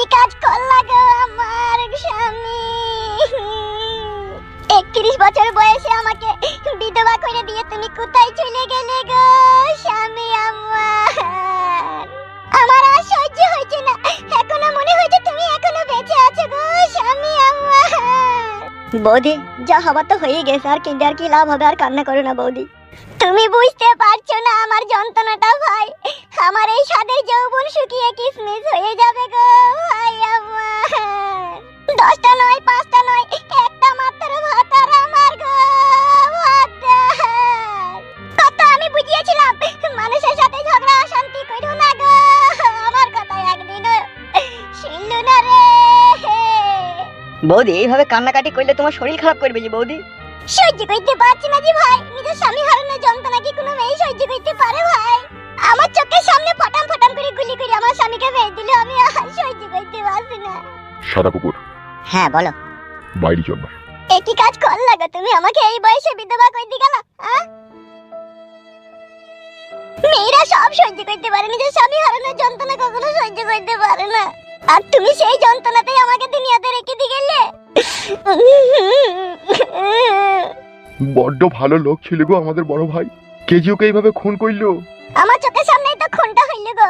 কি কাজ করলা গো আমার স্বামী। একত্রিশ বছর বয়সে আমাকে বিধবা করে দিয়ে তুমি কোথায় চলে গেলে গো স্বামী আমার? আমার আর সহ্য হয়েছে না। এখনও মনে হয়েছে তুমি এখনও বেঁচে আছো গো স্বামী আমার। বৌদি, যা হবার তো হয়ে গেছে, আর কিন্তু আর কি লাভ হবে আর কান্না করো না বৌদি। তুমি বুঝতে পারছ না আমার যন্ত্রণাটা, ভাই। আমার এই স্বাদের যৌবন শুকিয়ে কিসমিস হয়ে যাবে গো, ভাই আমার। দশটা নয়, পাঁচটা নয়, একটা মাত্র ভাত আর আমার গো ভাত কত আমি বুঝিয়েছিলাম, মানুষের সাথে ঝগড়া, অশান্তি করো না গো, আমার কথা একদিনও শুনলু না রে। বৌদি, এইভাবে কান্নাকাটি করলে তোমার শরীর খারাপ করবে যে বৌদি। সহ্য করতে পারছি না যে ভাই। নিজের স্বামী হারানোর যন্ত্রণা কি কোনো মেয়ে সহ্য করতে পারে ভাই? আমার চোখের সামনে ফটাম ফটাম করে গুলি করে আমার স্বামীকে মেরে দিলে আমি আর সহ্য করতে পারছি না। সাদা কুকুর। হ্যাঁ বলো। বাইরে চলবার একই কাজ কর লাগো তুমি? আমাকে এই বয়সে বিধবা করে দি গেল মেয়েরা সব সহ্য করতে পারে নিজের স্বামী হারানোর যন্ত্রণা কখনো সহ্য করতে পারে না। আর তুমি সেই যন্ত্রণাতেই আমাকে দুনিয়াতে রেখে দি গেলে? বড্ড ভালো লোক ছিল গো আমাদের বড় ভাই। কেজি ওকে এইভাবে খুন করল আমার চোখের সামনেই তো খুনটা হইল গো।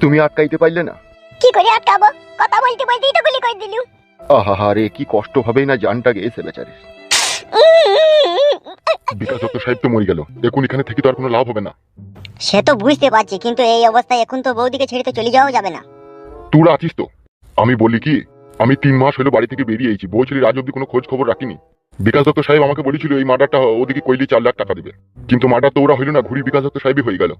তুমি আটকাইতে পারলে না? কি করে আটকাবো? কথা বলতে বলতেই তো গুলি করে দিলু আহা রে কি কষ্ট হবেই না জানটা গেছে বেচারে বিকাশ দত্ত সাহেব তো মরে গেল। এখন এখানে থেকে তো আর কোনো লাভ হবে না। সে তো বুঝতে পারছি কিন্তু এই অবস্থায় এখন তো বৌদিকে ছেড়ে তো চলে যাওয়া যাবে না। তোরা আছিস তো? আমি বলি কি আমি তিন মাস হলো বাড়ি থেকে বেরিয়েছি বলছিলি রাজ অব্দি কোনো খোঁজ খবর রাখিনি। বিকাশ দত্ত সাহেব আমাকে বলেছিল এই মার্ডারটা ওদিকে কইলি চার লাখ টাকা দেবে। কিন্তু মার্ডার তো ওরা হইল না ঘুরি বিকাশ দত্ত সাহেবই হয়ে গেল।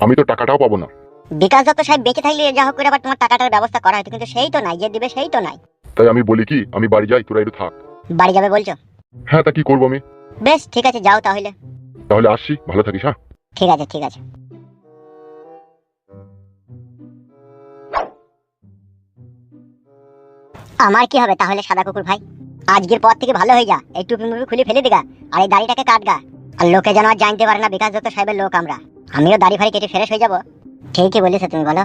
আমি তো টাকাটাও পাবো না। বিকাশ দত্ত সাহেব বেঁচে থাকলে যা হোক করে আবার তোমার টাকাটার ব্যবস্থা করা হয়তো কিন্তু সেই তো নাই যে দিবে সেই তো নাই। তাই আমি বলি কি আমি বাড়ি যাই তোরা একটু থাক। বাড়ি যাবে বলছো? হ্যাঁ তা কি করব আমি? বেশ ঠিক আছে যাও তাহলে। তাহলে আসছি ভালো থাকিস হ্যাঁ? ঠিক আছে ঠিক আছে। আমার কি হবে তাহলে সাদা কুকুর ভাই? আজকের পর থেকে ভালো হয়ে যা। এই টুপি মুপি খুলে ফেলে দিগা আর এই দাড়িটাকে কাটগা আর লোকে যেন আর জানতে পারে না, বিকাশ দত্ত সাহেবের লোক আমরা। আমিও দাড়ি ফাড়ি কেটে ফ্রেশ হয়ে যাব। ঠিকই বলেছ তুমি, বলো।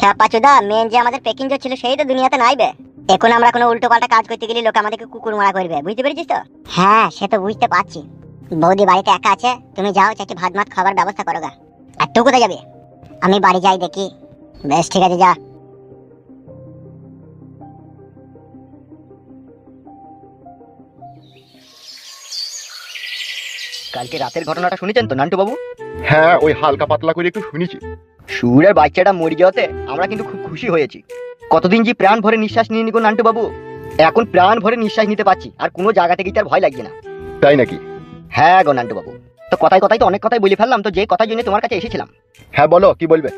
খ্যাপাচুদা, মেন যে আমাদের পেকিং ছিল, সেই তো দুনিয়াতে নাইবে এখন আমরা কোনো উল্টো পাল্টা কাজ করতে গেলে লোক আমাদেরকে কুকুর মারা করবে, বুঝতে পেরেছিস তো? হ্যাঁ সে তো বুঝতে পারছি। বৌদি বাড়িতে একা আছে, তুমি যাও চারটি ভাত মাত খাবার ব্যবস্থা করো গা। আর তুই কোথায় যাবে? আমি বাড়ি যাই দেখি। বেশ, ঠিক আছে, যা। কালকে রাতের ঘটনাটা শুনেছেন তো নান্টু বাবু হ্যাঁ ওই হালকা পাতলা করে একটু শুনেছি। সুরের বাচ্চাটা মরে যাওয়াতে আমরা কিন্তু খুব খুশি হয়েছি। কতদিন যে প্রাণ ভরে নিঃশ্বাস নিয়ে নিগো নান্টু বাবু এখন প্রাণ ভরে নিঃশ্বাস নিতে পারছি আর কোনো জায়গা থেকে তার ভয় লাগছে না। তাই নাকি? হ্যাঁ গো নান্টু বাবু তো কথায় কথাই তো অনেক কথাই বলে ফেললাম তো যে কথার জন্য তোমার কাছে এসেছিলাম। হ্যাঁ বলো কি বলবে?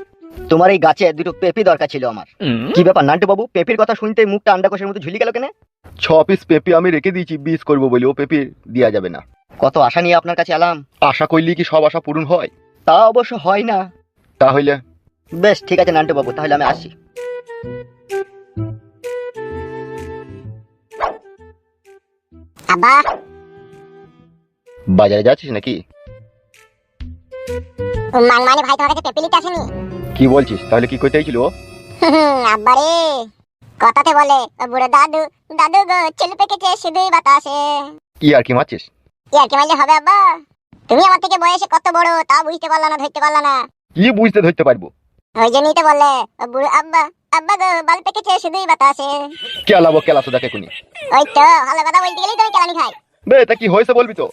তোমার এই গাছে দুটো পেপি দরকার ছিল আমার। কি ব্যাপার নান্টু বাবু পেপির কথা শুনতে মুখটা আন্ডাকোষের মতো ঝুলি গেল কেন? ছ পিস পেঁপে আমি রেখে দিয়েছি বিষ করব বলে। ও পেঁপে দেওয়া যাবে না। কত আশা নিয়ে আপনার কাছে এলাম? আশা করলি কি সব আশা পূরণ হয়? তা অবশ্য হয় না। তাহলে? বেশ ঠিক আছে নান্টু বাবু তাহলে আমি আসি আব্বা? বাজারে যাচ্ছিস নাকি? মাংমানি ভাই তোমার কাছে পেপে নিতে আসেনি? কি বলছিস? তাহলে কি করতে চাইছিল ও? আব্বা রে। কথাতে বলে ও বুড়ো দাদু দাদু গো চুল পেকেছে শুধুই বাতাসে। কি আর কি মারছিস? কি আর মারলে হবে আব্বা। তুমি আমার থেকে বয়সে কত বড় তা বুঝতে পারলা না ধরতে পারলা না। কি বুঝতে ধরতে পারব? ওই জন্যই তো বললে ও বুড়ো আব্বা আব্বা গো বাল পেকেছে শুধুই বাতাসে। কেলাবো কেলা সুদাকে কোনি ওই তো ভালো কথা বলতে গেলেই তুমি কেলানি খাই বে তা কি হয়েছে বলবি তো?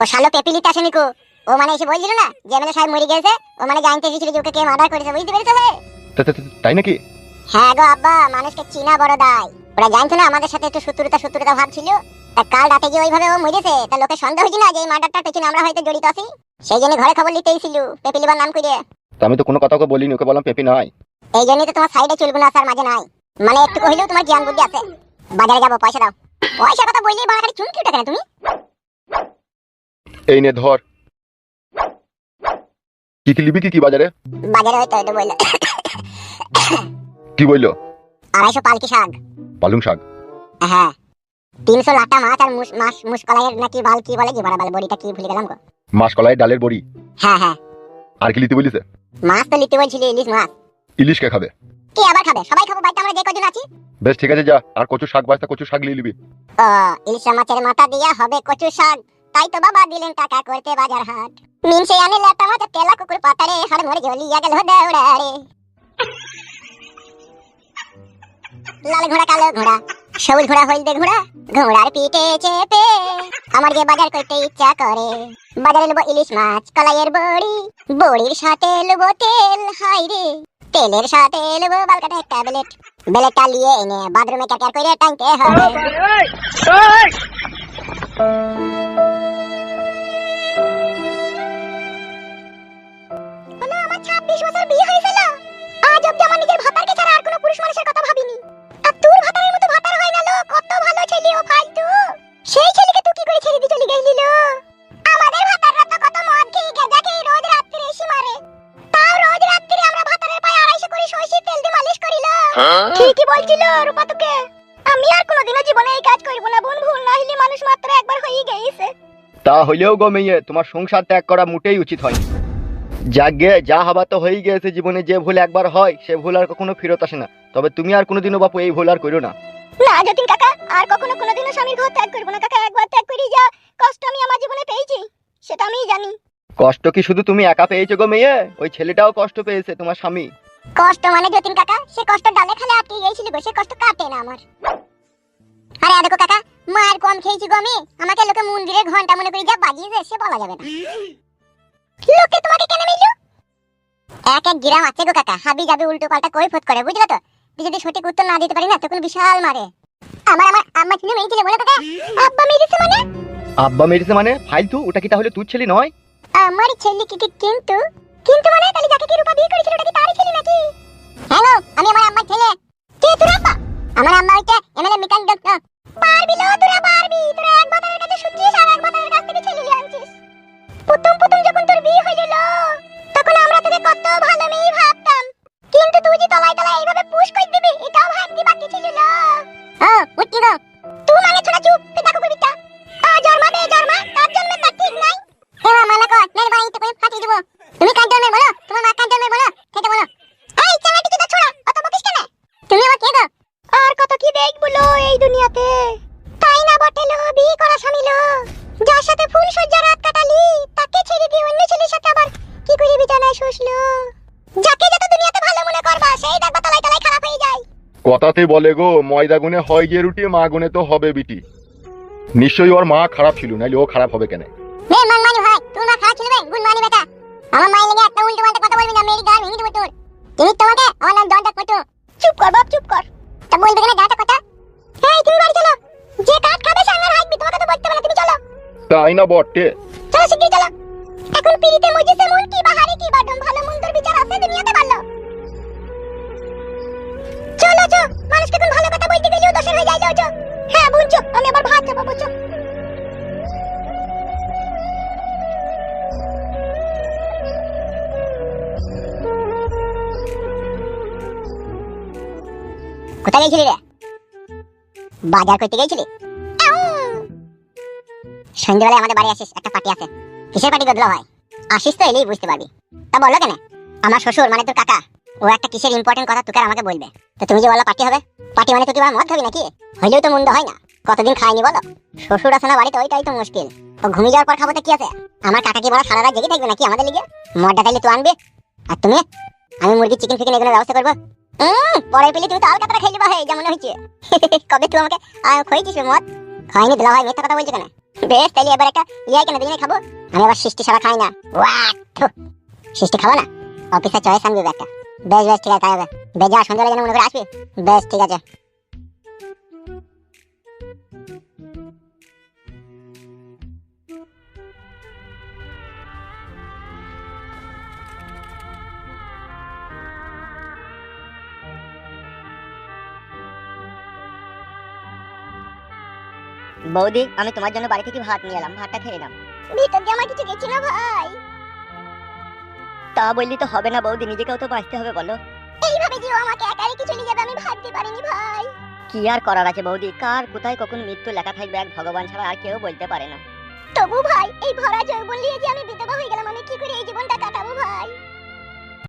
ও শালো পেপিলিতে আসেনি কো ও মানে এসে বলছিল না যে এমএলএ সাহেব মরে গেছে ও মানে জানতে এসেছিল যে ওকে কে মার্ডার করেছে বুঝতে পেরেছ হে? তা- তা- তা- তাই নাকি? হ্যাঁ গো আব্বা মানুষকে চিনা বড় দায়। ওরা জানতো না আমাদের সাথে একটু শত্রুতা শত্রুতা ভাব ছিল। কাল রাতে যে ওইভাবে ও মরেছে তা লোকে সন্দেহ হয়েছে না যে এই মার্ডারটার পেছনে আমরা হয়তো জড়িত আছি? সেই জন্য ঘরে খবর নিতে এসেছিল পেপিলিবার নাম করে তা আমি তো কোনো কথা ওকে বলিনি ওকে বললাম পেঁপে নাই এই জন্যই তো তোমার সাইডে না স্যার মাঝে নাই। মানে একটু কহিলেও তোমার জ্ঞান বুদ্ধি আছে। বাজারে যাব পয়সা দাও। পয়সা কথা বললেই বাড়া খালি চুমকি উঠে তুমি। এই নে ধর। কি কি লিবি কি কি বাজারে? বাজারে হয়তো হয়তো বলল কি বলল আড়াইশো পালকি শাক। পালং শাক। হ্যাঁ। তিনশো লাটা মাছ আর মাছ মুসকলাইয়ের নাকি বাল কি বলে? কি বড় বলে? বড়িটা কি ভুলে গেলাম গো। মাসকলাই ডালের বড়ি। হ্যাঁ হ্যাঁ। আর কি লিতে বলিস মাছ তো নিতে বলছিলি ইলিশ মাছ। ইলিশ কে খাবে? কি আবার খাবে? সবাই খাব বাড়িতে আমরা যে কজন আছি। বেশ ঠিক আছে যা। আর কচু শাক বাস্তা কচু শাক নিয়ে নিবি। ও ইলিশ মাছের মাথা দিয়া হবে কচু শাক। তাই তো বাবা দিলেন টাকা করতে বাজার হাট। মিনসে আনে লেটা মাছ তেলা কুকুর পাতারে হাড় মরে জ্বলিয়া গেল দৌড়ারে লাল ঘোড়া কালো ঘোড়া। সবুজ ঘোড়া হলদে ঘোড়া, ঘোড়ার পিঠে চেপে আমার যে বাজার করতে ইচ্ছা করে। বাজারে নেব ইলিশ মাছ, কলাইয়ের বড়ি, বড়ির সাথে নেব তেল হাই রে। তেলের সাথে নেব বালকাটা একটা বেলেট বেলেটটা নিয়ে এনে বাথরুমে ক্যাটার করে টাঙ্কে হবে। ঠিকই বলছিল রূপা তোকে আমি আর কোনোদিনও জীবনে এই কাজ করব না বোন ভুল না হলে মানুষ মাত্র একবার হয়ে গেছে তা হইলেও গো মেয়ে তোমার সংসার ত্যাগ করা মোটেই উচিত হয় যাগে যা হবার তো হয়েই গেছে জীবনে যে ভুল একবার হয় সে ভুল আর কখনো ফেরত আসে না। তবে তুমি আর কোনোদিনও বাপু এই ভুল আর করো না। না যতীন কাকা আর কখনো কোনোদিনও স্বামীর ঘর ত্যাগ করব না। কাকা একবার ত্যাগ করি যা কষ্ট আমি আমার জীবনে পেয়েছি সেটা আমি জানি। কষ্ট কি শুধু তুমি একা পেয়েছ গো মেয়ে? ওই ছেলেটাও কষ্ট পেয়েছে তোমার স্বামী। কষ্ট মানে যতীন কাকা সে কষ্ট ডালে খালে আটকে গিয়েছিল গো সে কষ্ট কাটে না আমার। আরে দেখো কাকা মার কম খেয়েছি গো আমি আমাকে লোকে মন্দিরে ঘণ্টা মনে করে যা বাজিয়েছে সে বলা যাবে না। লোকে তোমাকে কেন মিললো? এক এক গ্রাম আছে গো কাকা হাবি যাবে উল্টো পাল্টা কই ফোট করে বুঝলে তো? তুই যদি সঠিক উত্তর না দিতে পারি না তখন বিশাল মারে। আমার আমার আম্মা ছিল মেয়েছিল বলে কাকা আব্বা মেরেছে মানে? আব্বা মেরেছে মানে? ফালতু ওটা কি তাহলে তুই ছেলে নয়? আমার ছেলে কি- কিন্তু কিন্তু মানে? তাহলে যাকে কি রূপা বিয়ে করেছিল ওটা কি তারই ছেলে নাকি? হ্যালো, আমি আমার আম্মার ছেলে। কে তোর? আব্বা আমার আম্মা হইতে এমএলএ মিকান ডক্টর পারবি লো তোরা পারবি। তোরা এক বাতারের কাছে শুনছিস আর এক বাতারের কাছ থেকে ছেলে নিয়ে আনছিস। প্রথম প্রথম যখন তোর বিয়ে হইল, তখন আমরা তোকে কত ভালো মেয়ে ভাবতাম। কিন্তু তুই যে তলায় তলায় এইভাবে পুশ করে দিবি, এটাও ভাবতে বাকি ছিল। লো হ্যাঁ উঠি গো তুই মানে ছোড়া চুপ পিতা কুকুরটা আ, জন্মাবে, জন্মা। তার জন্য তার ঠিক নাই। এবার মালা কর। মেহরবানি তো করে ফাটিয়ে দেবো। তুমি কান জন্মে বলো? তোমার মা কান জন্মে বলো? খেতে বলো। এই চালাটি তো ছোড়া অত বকিস কেন? তুমি আমার কে গো? আর কত কি দেখব লো এই দুনিয়াতে? তাই না বটে লো বিয়ে করা স্বামী লো। যার সাথে ফুল সজ্জা রাত কাটালি তাকে ছেড়ে দিয়ে অন্য ছেলের সাথে আবার কি করে বিছানায় শুষলো যাকে যত দুনিয়াতে ভালো মনে করবা সেই দেখবা তলায় তলায় খারাপ হয়ে যায়। কথাতে বলে গো ময়দা গুনে হয় গিয়ে রুটি মা গুনে তো হবে বিটি। নিশ্চয়ই ওর মা খারাপ ছিল নাইলে ও খারাপ হবে কেন? বে মানমানি ভাই তোর মা খারাপ ছিল বে গুণ মানি আমার মায়ের লেগে একটা উল্টো পাল্টা কথা বলবি না মেরি গান ভেঙে দেবো তোর। তুমি তোমাকে আমার নাম জনটা কত? চুপ কর বাপ চুপ কর। তা বলবে কেন যাটা কথা। এই তুমি বাড়ি চলো। যে কাট খাবে সে আমার হাঁটবি তোমাকে তো বলতে না তুমি চলো। তাই না বটে? চলো শিগগির চলো। এখন পিড়িতে মজিছে কোথায় গেছিলি রে? বাজার করতে গেছিলি? সন্ধ্যেবেলায় আমাদের বাড়ি আসিস, একটা পার্টি আছে। কিসের পার্টি গদলা হয় আসিস তো এলেই বুঝতে পারবি। তা বলল কেন? আমার শ্বশুর মানে তোর কাকা, ও একটা কিসের ইম্পর্টেন্ট কথা তোকে আমাকে বলবে? তো তুমি যে বলল পার্টি হবে পার্টি মানে তুই মদ খাবি নাকি? হইলেও তো মন্দ হয় না। কতদিন খাইনি বলো? শ্বশুর আছে না বাড়িতে, ওইটাই তো মুশকিল। ও ঘুমিয়ে যাওয়ার পর খাব তো কি আছে? আমার কাকা কি বড় সারা রাত জেগে থাকবে নাকি আমাদের লিগে? মদটা তাইলে তুই আনবে। আর তুমি? আমি মুরগি চিকেন ফিকেন এগুলো ব্যবস্থা করব? হুম পরে পেলে তুমি তো আলকাতরা খাই যাবা হয়ে যেমন হয়েছে কবে তুই আমাকে খইছিস মদ? খাইনি দিলা ভাই মিথ্যা কথা বলছি কেন? বেশ, তাইলে এবার একটা ইয়ে কেন, দুজনে খাব? আমি আবার সৃষ্টি ছাড়া খাই না। সৃষ্টি খাব না? অফিসে চয়েস আনবি একটা। বেশ বেশ, ঠিক আছে খাই যা, সন্ধ্যাবেলা যেন মনে করে আসবি। বেশ, ঠিক আছে। বৌদি আমি তোমার জন্য বাড়ি থেকে ভাত নিয়ে এলাম ভাতটা খেয়ে নাও। ভিতর দিয়ে আমার কিছু গেছিল ভাই। তা বললি তো হবে না বৌদি নিজেকেও তো বাঁচতে হবে বলো। এইভাবে যে আমাকে একাই কিছু নিয়ে যাবে আমি ভাবতে পারিনি ভাই। কি আর করার আছে বৌদি কার কোথায় কখন মৃত্যু লেখা থাকবে এক ভগবান ছাড়া আর কেউ বলতে পারে না। তবু ভাই এই ভরা জৈবন নিয়ে যে আমি বিধবা হয়ে গেলাম আমি কি করে এই জীবনটা কাটাবো ভাই?